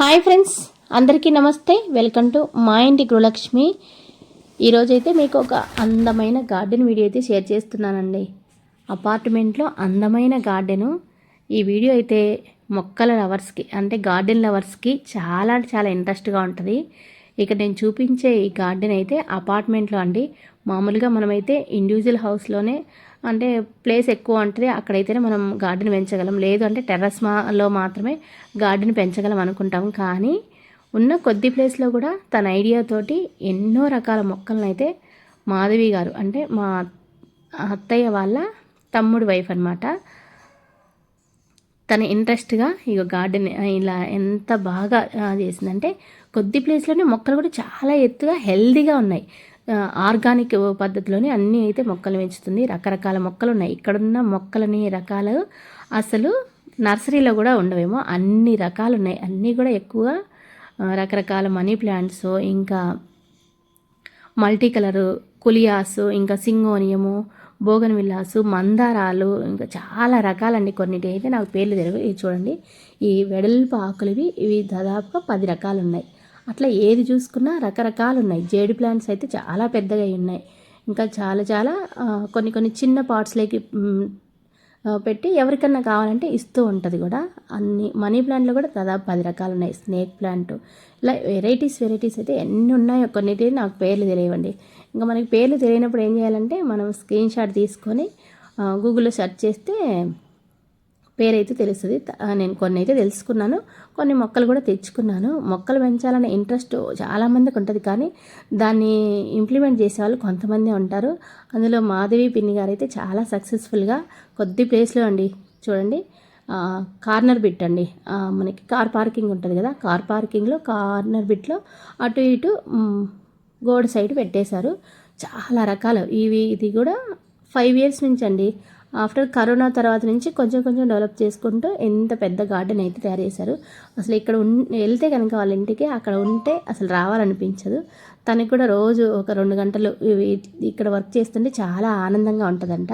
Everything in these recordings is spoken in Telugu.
హాయ్ ఫ్రెండ్స్ అందరికీ నమస్తే. వెల్కమ్ టు మా ఇంటి గృహలక్ష్మి. ఈరోజైతే మీకు ఒక అందమైన గార్డెన్ వీడియో అయితే షేర్ చేస్తున్నానండి. అపార్ట్మెంట్లో అందమైన గార్డెను. ఈ వీడియో అయితే మొక్కల లవర్స్కి అంటే గార్డెన్ లవర్స్కి చాలా చాలా ఇంట్రెస్ట్గా ఉంటుంది. ఇక్కడ నేను చూపించే ఈ గార్డెన్ అయితే అపార్ట్మెంట్లో అండి. మామూలుగా మనమైతే ఇండివిజువల్ హౌస్లోనే అంటే ప్లేస్ ఎక్కువ ఉంటుంది అక్కడైతేనే మనం గార్డెన్ పెంచగలం. లేదు అంటే టెర్రస్ మాలో మాత్రమే గార్డెన్ పెంచగలం అనుకుంటాం. కానీ ఉన్న కొద్ది ప్లేస్లో కూడా తన ఐడియాతోటి ఎన్నో రకాల మొక్కలను అయితే మాధవి గారు అంటే మా అత్తయ్య వాళ్ళ తమ్ముడు వైఫ్ అనమాట తన ఇంట్రెస్ట్గా ఇక గార్డెన్ ఇలా ఎంత బాగా చేసిందంటే కొద్ది ప్లేస్లోనే మొక్కలు కూడా చాలా ఎత్తుగా హెల్దీగా ఉన్నాయి. ఆర్గానిక్ పద్ధతిలోనే అన్నీ అయితే మొక్కలు పెంచుతుంది. రకరకాల మొక్కలు ఉన్నాయి. ఇక్కడున్న మొక్కలని రకాలు అసలు నర్సరీలో కూడా ఉండవేమో. అన్ని రకాలు ఉన్నాయి. అన్నీ కూడా ఎక్కువ రకరకాల మనీ ప్లాంట్స్ ఇంకా మల్టీ కలరు కులియాసు ఇంకా సింగోనియము బోగన్ విల్లాసు మందారాలు ఇంకా చాలా రకాలండి. కొన్నిటి అయితే నాకు పేర్లు తెలియవు. ఇవి చూడండి. ఈ వెడల్పు ఆకులు ఇవి దాదాపుగా పది రకాలు ఉన్నాయి. అట్లా ఏది చూసుకున్నా రకరకాలు ఉన్నాయి జేడి ప్లాంట్స్ అయితే చాలా పెద్దగా ఉన్నాయి ఇంకా చాలా చాలా కొన్ని కొన్ని చిన్న పార్ట్స్లోకి పెట్టి ఎవరికన్నా కావాలంటే ఇస్తూ ఉంటుంది కూడా. అన్ని మనీ ప్లాంట్లో కూడా దాదాపు పది రకాలు ఉన్నాయి స్నేక్ ప్లాంట్ ఇలా వెరైటీస్ వెరైటీస్ అయితే ఎన్ని ఉన్నాయో కొన్నిటి నాకు పేర్లు తెలియవండి. ఇంకా మనకి పేర్లు తెలియనప్పుడు ఏం చేయాలంటే మనం స్క్రీన్ షాట్ తీసుకొని గూగుల్లో సెర్చ్ చేస్తే పేరైతే తెలుస్తుంది. నేను కొన్ని అయితే తెలుసుకున్నాను. కొన్ని మొక్కలు కూడా తెచ్చుకున్నాను. మొక్కలు పెంచాలనే ఇంట్రెస్ట్ చాలామందికి ఉంటుంది. కానీ దాన్ని ఇంప్లిమెంట్ చేసే వాళ్ళు కొంతమంది ఉంటారు. అందులో మాధవి పిన్ని గారు అయితే చాలా సక్సెస్ఫుల్గా కొద్ది ప్లేస్లో అండి. చూడండి. కార్నర్ బిట్ అండి. మనకి కార్ పార్కింగ్ ఉంటుంది కదా. కార్ పార్కింగ్లో కార్నర్ బిట్లో అటు ఇటు గోడ సైడ్ పెట్టేశారు. చాలా రకాలు. ఇవి ఇది కూడా ఫైవ్ ఇయర్స్ నుంచి అండి. ఆఫ్టర్ కరోనా తర్వాత నుంచి కొంచెం కొంచెం డెవలప్ చేసుకుంటూ ఎంత పెద్ద గార్డెన్ అయితే తయారు చేశారు. అసలు ఇక్కడ ఉన్ వెళ్తే కనుక వాళ్ళ ఇంటికి అక్కడ ఉంటే అసలు రావాలనిపించదు. తనకి కూడా రోజు ఒక రెండు గంటలు ఇక్కడ వర్క్ చేస్తుంటే చాలా ఆనందంగా ఉంటుందంట.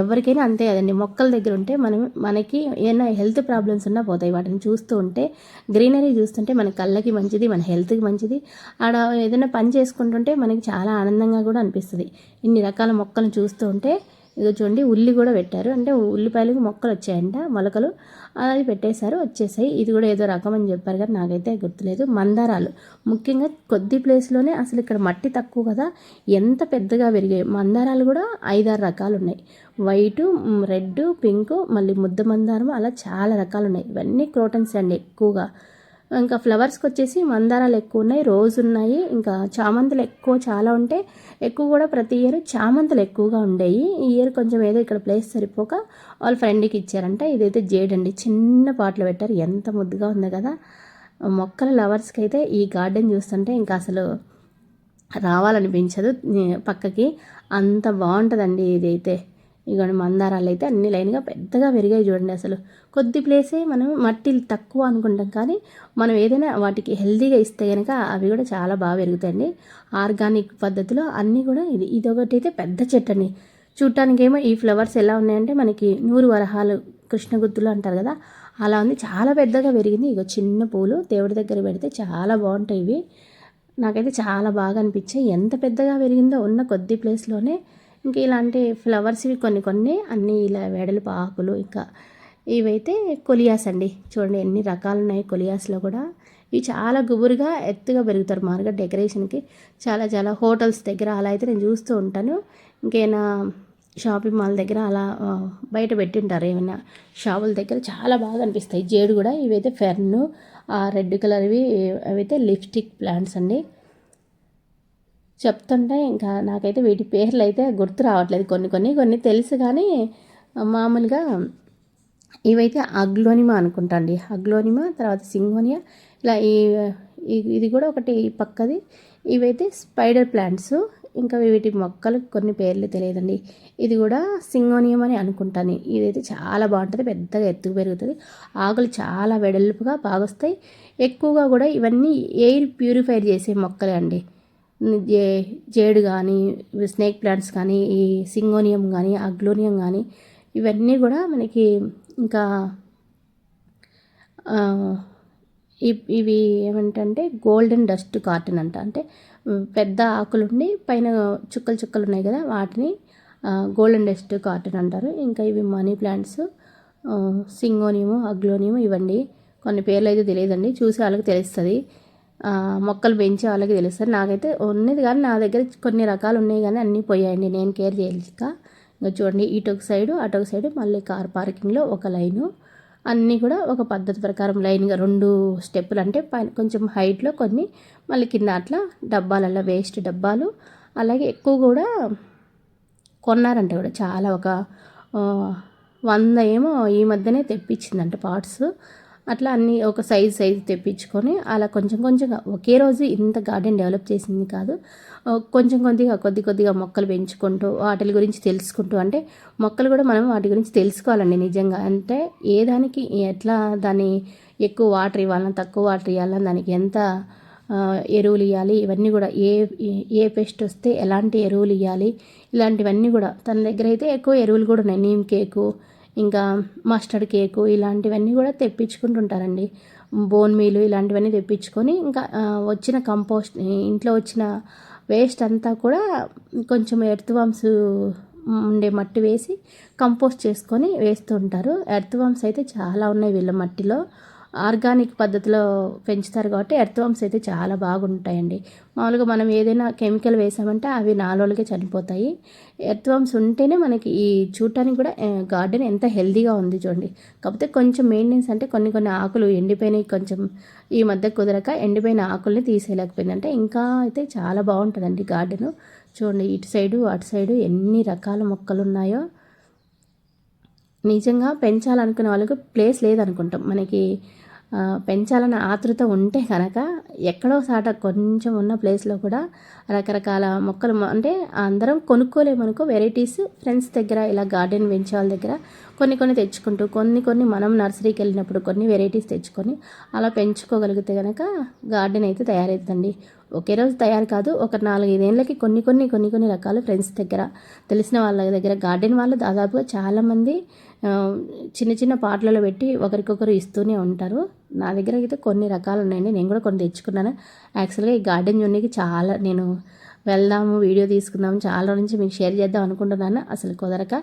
ఎవరికైనా అంతే కదండి మొక్కల దగ్గర ఉంటే మనం మనకి ఏమైనా హెల్త్ ప్రాబ్లమ్స్ ఉన్నా పోతాయి. వాటిని చూస్తూ ఉంటే గ్రీనరీ చూస్తుంటే మన కళ్ళకి మంచిది మన హెల్త్కి మంచిది. ఆడ ఏదైనా పని చేసుకుంటుంటే మనకి చాలా ఆనందంగా కూడా అనిపిస్తుంది. ఇన్ని రకాల మొక్కలను చూస్తూ ఉంటే ఇదిగో చూడండి ఉల్లి కూడా పెట్టారు. అంటే ఉల్లిపాయలకి మొక్కలు వచ్చాయంట మొలకలు. అది పెట్టేశారు వచ్చేసాయి. ఇది కూడా ఏదో రకం అని చెప్పారు కానీ నాకైతే గుర్తులేదు. మందారాలు. ముఖ్యంగా కొద్ది ప్లేస్లోనే అసలు ఇక్కడ మట్టి తక్కువ కదా. ఎంత పెద్దగా పెరిగాయి. మందారాలు కూడా ఐదారు రకాలు ఉన్నాయి. వైటు రెడ్ పింక్ మళ్ళీ ముద్ద మందారం అలా చాలా రకాలు ఉన్నాయి. ఇవన్నీ క్రోటన్స్ అండి ఎక్కువగా. ఇంకా ఫ్లవర్స్కి వచ్చేసి మందారాలు ఎక్కువ ఉన్నాయి రోజ్ ఉన్నాయి ఇంకా చామంతులు ఎక్కువ చాలా ఉంటే ఎక్కువ కూడా ప్రతి ఇయర్ చామంతులు ఎక్కువగా ఉండేవి ఈ ఇయర్ కొంచెం ఏదో ఇక్కడ ప్లేస్ సరిపోక వాళ్ళ ఫ్రెండ్కి ఇచ్చారంట. ఇదైతే జేడ్ అండి. చిన్న పాటలు పెట్టారు. ఎంత ముద్దుగా ఉంది కదా. మొక్కల లవర్స్కి అయితే ఈ గార్డెన్ చూస్తుంటే ఇంకా అసలు రావాలనిపించదు. పక్కకి అంత బాగుంటుందండి ఇదైతే. ఇగోండి మందారాలు అయితే అన్ని లైన్గా పెద్దగా పెరిగాయి చూడండి అసలు. కొద్ది ప్లేసే మనం మట్టి తక్కువ అనుకుంటాం కానీ మనం ఏదైనా వాటికి హెల్తీగా ఇస్తే కనుక అవి కూడా చాలా బాగా పెరుగుతాయండి. ఆర్గానిక్ పద్ధతిలో అన్నీ కూడా ఇది ఇది ఒకటి అయితే పెద్ద చెట్టు అండి చూడటానికేమో ఈ ఫ్లవర్స్ ఎలా ఉన్నాయంటే మనకి నూరు వరహాలు కృష్ణగుత్తులు అంటారు కదా అలా ఉంది. చాలా పెద్దగా పెరిగింది. ఇక చిన్న పూలు దేవుడి దగ్గర పెడితే చాలా బాగుంటాయి ఇవి. నాకైతే చాలా బాగా అనిపించాయి. ఎంత పెద్దగా పెరిగిందో ఉన్న కొద్ది ప్లేస్లోనే ఇంకా ఇలాంటి ఫ్లవర్స్ ఇవి కొన్ని కొన్ని అన్నీ ఇలా వెడల్పు ఆకులు ఇంకా ఇవైతే కొలియాస్ అండి. చూడండి ఎన్ని రకాలు ఉన్నాయి కొలియాస్లో కూడా. ఇవి చాలా గుబురుగా ఎత్తుగా పెరుగుతారు మార్గా డెకరేషన్కి. చాలా చాలా హోటల్స్ దగ్గర అలా అయితే నేను చూస్తూ ఉంటాను. ఇంకేనా షాపింగ్ మాల్ దగ్గర అలా బయట పెట్టింటారు ఏమైనా? షాపుల దగ్గర చాలా బాగా అనిపిస్తాయి. జేడు కూడా ఇవైతే ఫెర్ను రెడ్ కలర్వి అవైతే లిప్స్టిక్ ప్లాంట్స్ అండి. చెప్తుంటే ఇంకా నాకైతే వీటి పేర్లు అయితే గుర్తు రావట్లేదు. కొన్ని కొన్ని కొన్ని తెలుసు కానీ మామూలుగా ఇవైతే అగ్లోనిమా అనుకుంటా అండి అగ్లోనిమా తర్వాత సింగోనియా ఇలా ఈ ఈ- ఇది కూడా ఒకటి పక్కది. ఇవైతే స్పైడర్ ప్లాంట్స్. ఇంకా వీటి మొక్కలు కొన్ని పేర్లు తెలియదండి. ఇది కూడా సింగోనియం అని అనుకుంటాను. ఇదైతే చాలా బాగుంటుంది పెద్దగా ఎత్తుకు పెరుగుతుంది. ఆకులు చాలా వెడల్పుగా బాగా వస్తాయి ఎక్కువగా కూడా ఇవన్నీ ఎయిర్ ప్యూరిఫైర్ చేసే మొక్కలే అండి జే జేడు కానీ స్నేక్ ప్లాంట్స్ కానీ ఈ సింగోనియం కానీ అగ్లోనియం కానీ ఇవన్నీ కూడా మనకి ఇంకా ఇ- ఇవి ఏమంటంటే గోల్డెన్ డస్ట్ కాటన్ అంట. అంటే పెద్ద ఆకులుండి పైన చుక్కలు చుక్కలు ఉన్నాయి కదా వాటిని గోల్డెన్ డస్ట్ కాటన్ అంటారు. ఇంకా ఇవి మనీ ప్లాంట్స్ సింగోనియము అగ్లోనియము ఇవ్వండి కొన్ని పేర్లు అయితే తెలియదండి చూసే వాళ్ళకి తెలుస్తుంది. మొక్కలు పెంచే వాళ్ళకి తెలుస్తుంది నాకైతే ఉన్నది కానీ నా దగ్గర కొన్ని రకాలు ఉన్నాయి కానీ అన్నీ పోయాయండి. నేను కేర్ చేయలేక. ఇంకా చూడండి ఇటొక సైడు అటొక సైడు మళ్ళీ కార్ పార్కింగ్లో ఒక లైను. అన్నీ కూడా ఒక పద్ధతి ప్రకారం లైన్గా రెండు స్టెప్పులు. అంటే పైన కొంచెం హైట్లో కొన్ని మళ్ళీ కింద అట్లా డబ్బాలలో వేస్ట్ డబ్బాలు. అలాగే ఎక్కువ కూడా కొన్నారంట కూడా చాలా. ఒక వంద ఏమో ఈ మధ్యనే తెప్పించిందంట పార్ట్స్. అట్లా అన్నీ ఒక సైజ్ సైజ్ తెప్పించుకొని అలా కొంచెం కొంచెంగా ఒకే రోజు ఇంత గార్డెన్ డెవలప్ చేసింది కాదు. కొంచెం కొద్దిగా కొద్ది కొద్దిగా మొక్కలు పెంచుకుంటూ వాటి గురించి తెలుసుకుంటూ అంటే మొక్కలు కూడా మనం వాటి గురించి తెలుసుకోవాలండి నిజంగా. అంటే ఏ దానికి ఎట్లా దాన్ని ఎక్కువ వాటర్ ఇవ్వాలన్నా తక్కువ వాటర్ ఇవ్వాలన్నా దానికి ఎంత ఎరువులు ఇవ్వాలి ఇవన్నీ కూడా ఏ ఏ- ఏ పెస్ట్ వస్తే ఎలాంటి ఎరువులు ఇవ్వాలి ఇలాంటివన్నీ కూడా. తన దగ్గర అయితే ఎక్కువ ఎరువులు కూడా ఉన్నాయి. నీమ్ కేకు ఇంకా మస్టర్డ్ కేకు ఇలాంటివన్నీ కూడా తెప్పించుకుంటుంటారండి. బోన్ మీలు ఇలాంటివన్నీ తెప్పించుకొని ఇంకా వచ్చిన కంపోస్ట్ ఇంట్లో వచ్చిన వేస్ట్ అంతా కూడా కొంచెం ఎర్త్ వామ్స్ ఉండే మట్టి వేసి కంపోస్ట్ చేసుకొని వేస్తూ ఉంటారు ఎర్త్ వామ్స్ అయితే చాలా ఉన్నాయి వీళ్ళ మట్టిలో. ఆర్గానిక్ పద్ధతిలో పెంచుతారు కాబట్టి ఎర్త్వామ్స్ అయితే చాలా బాగుంటాయండి. మామూలుగా మనం ఏదైనా కెమికల్ వేసామంటే అవి నాలుగు చనిపోతాయి. ఎర్త్వామ్స్ ఉంటేనే మనకి ఈ చూడటానికి కూడా గార్డెన్ ఎంత హెల్దీగా ఉంది చూడండి. కాకపోతే కొంచెం మెయింటెనెన్స్ అంటే కొన్ని కొన్ని ఆకులు ఎండిపోయినాయి కొంచెం ఈ మధ్య కుదరక ఎండిపోయిన ఆకుల్ని తీసేయలేకపోయింది అంటే ఇంకా అయితే చాలా బాగుంటుందండి గార్డెను. చూడండి ఇటు సైడు అటు సైడు ఎన్ని రకాల మొక్కలు ఉన్నాయో. నిజంగా పెంచాలనుకునే వాళ్ళకి ప్లేస్ లేదనుకుంటాం. మనకి పెంచాలన్న ఆతృత ఉంటే కనుక ఎక్కడో సాట కొంచెం ఉన్న ప్లేస్లో కూడా రకరకాల మొక్కలు అంటే అందరం కొనుక్కోలేమనుకో వెరైటీస్ ఫ్రెండ్స్ దగ్గర ఇలా గార్డెన్ పెంచే వాళ్ళ దగ్గర కొన్ని కొన్ని తెచ్చుకుంటూ కొన్ని కొన్ని మనం నర్సరీకి వెళ్ళినప్పుడు కొన్ని వెరైటీస్ తెచ్చుకొని అలా పెంచుకోగలిగితే కనుక గార్డెన్ అయితే తయారవుతుందండి ఒకే రోజు తయారు కాదు ఒక నాలుగైదేళ్ళకి కొన్ని కొన్ని కొన్ని కొన్ని రకాలు ఫ్రెండ్స్ దగ్గర తెలిసిన వాళ్ళ దగ్గర గార్డెన్ వాళ్ళు దాదాపుగా చాలామంది చిన్న చిన్న పాటలలో పెట్టి ఒకరికొకరు ఇస్తూనే ఉంటారు. నా దగ్గర అయితే కొన్ని రకాలు ఉన్నాయండి నేను కూడా కొన్ని తెచ్చుకున్నాను. యాక్చువల్గా ఈ గార్డెన్ జర్నీకి చాలా నేను వెళ్దాము వీడియో తీసుకుందాము చాలా నుంచి మీకు షేర్ చేద్దాం అనుకుంటున్నాను. అసలు కుదరక.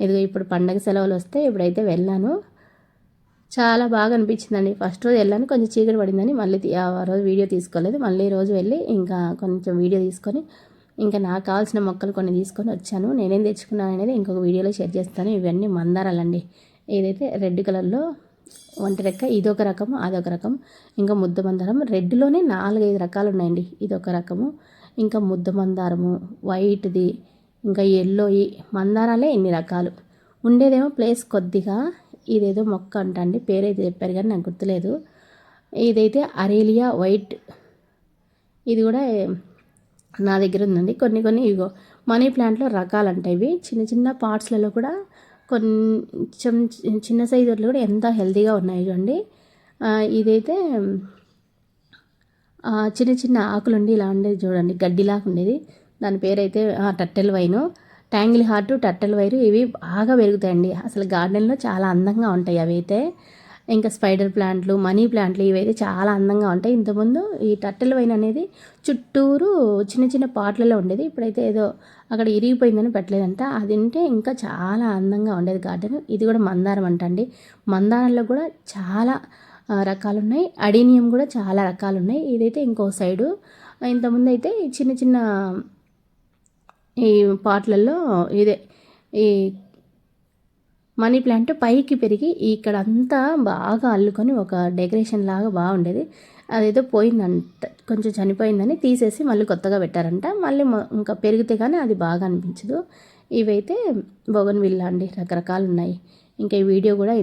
ఇదిగో ఇప్పుడు పండగ సెలవులు వస్తే ఇప్పుడైతే వెళ్ళాను. చాలా బాగా అనిపించిందండి. ఫస్ట్ రోజు వెళ్ళాను కొంచెం చీకటి పడిందని మళ్ళీ ఆ రోజు వీడియో తీసుకోలేదు. మళ్ళీ ఈ రోజు వెళ్ళి ఇంకా కొంచెం వీడియో తీసుకొని ఇంకా నాకు కావాల్సిన మొక్కలు కొన్ని తీసుకొని వచ్చాను. నేనేం తెచ్చుకున్నాను అనేది ఇంకొక వీడియోలో షేర్ చేస్తాను. ఇవన్నీ మందారాలండి. ఏదైతే రెడ్ కలర్లో ఒంటి రెక్క ఇదొక రకం అదొక రకం ఇంకా ముద్ద మందారం. రెడ్లోనే నాలుగైదు రకాలు ఉన్నాయండి. ఇదొక రకము ఇంకా ముద్ద మందారము వైట్ది ఇంకా ఎల్లోయి మందారాలే ఎన్ని రకాలు. ఉండేదేమో ప్లేస్ కొద్దిగా ఇదేదో మొక్క అంట అండి పేరైతే చెప్పారు కానీ నాకు గుర్తులేదు. ఇదైతే అరేలియా వైట్. ఇది కూడా నా దగ్గర ఉందండి. కొన్ని కొన్ని ఇగో మనీ ప్లాంట్లో రకాలు అంటాయి ఇవి. చిన్న చిన్న పార్ట్స్లలో కూడా కొంచెం చి- చిన్న సైజులో కూడా ఎంత హెల్తీగా ఉన్నాయి చూడండి. ఇదైతే చిన్న చిన్న ఆకులు ఉండి ఇలా ఉండేది చూడండి. గడ్డిలాగా ఉండేది. దాని పేరైతే turtle vine. Tangle heart turtle vine ఇవి బాగా పెరుగుతాయండి. అసలు గార్డెన్లో చాలా అందంగా ఉంటాయి అవి అయితే. ఇంకా స్పైడర్ ప్లాంట్లు మనీ ప్లాంట్లు ఇవైతే చాలా అందంగా ఉంటాయి. ఇంతకుముందు ఈ టట్టెల్ వైన్ అనేది చుట్టూరు చిన్న చిన్న పాట్లలో ఉండేది. ఇప్పుడైతే ఏదో అక్కడ ఇరిగిపోయిందని పెట్టలేదంట. అది ఉంటే ఇంకా చాలా అందంగా ఉండేది గార్డెన్. ఇది కూడా మందారం అంట అండి మందారంలో కూడా చాలా రకాలు ఉన్నాయి అడీనియం కూడా చాలా రకాలు ఉన్నాయి ఇదైతే ఇంకో సైడు. ఇంతకుముందు అయితే చిన్న చిన్న ఈ పాట్లలో ఇదే ఈ మనీ ప్లాంట్ పైకి పెరిగి ఇక్కడ అంతా బాగా అల్లుకొని ఒక డెకరేషన్ లాగా బాగుండేది. అదేదో పోయిందంట కొంచెం చనిపోయిందని తీసేసి మళ్ళీ కొత్తగా పెట్టారంట. మళ్ళీ ఇంకా పెరిగితే కానీ అది బాగా అనిపించదు. ఇవైతే బొగన్ విల్లా అండి రకరకాలు ఉన్నాయి ఇంకా ఈ వీడియో కూడా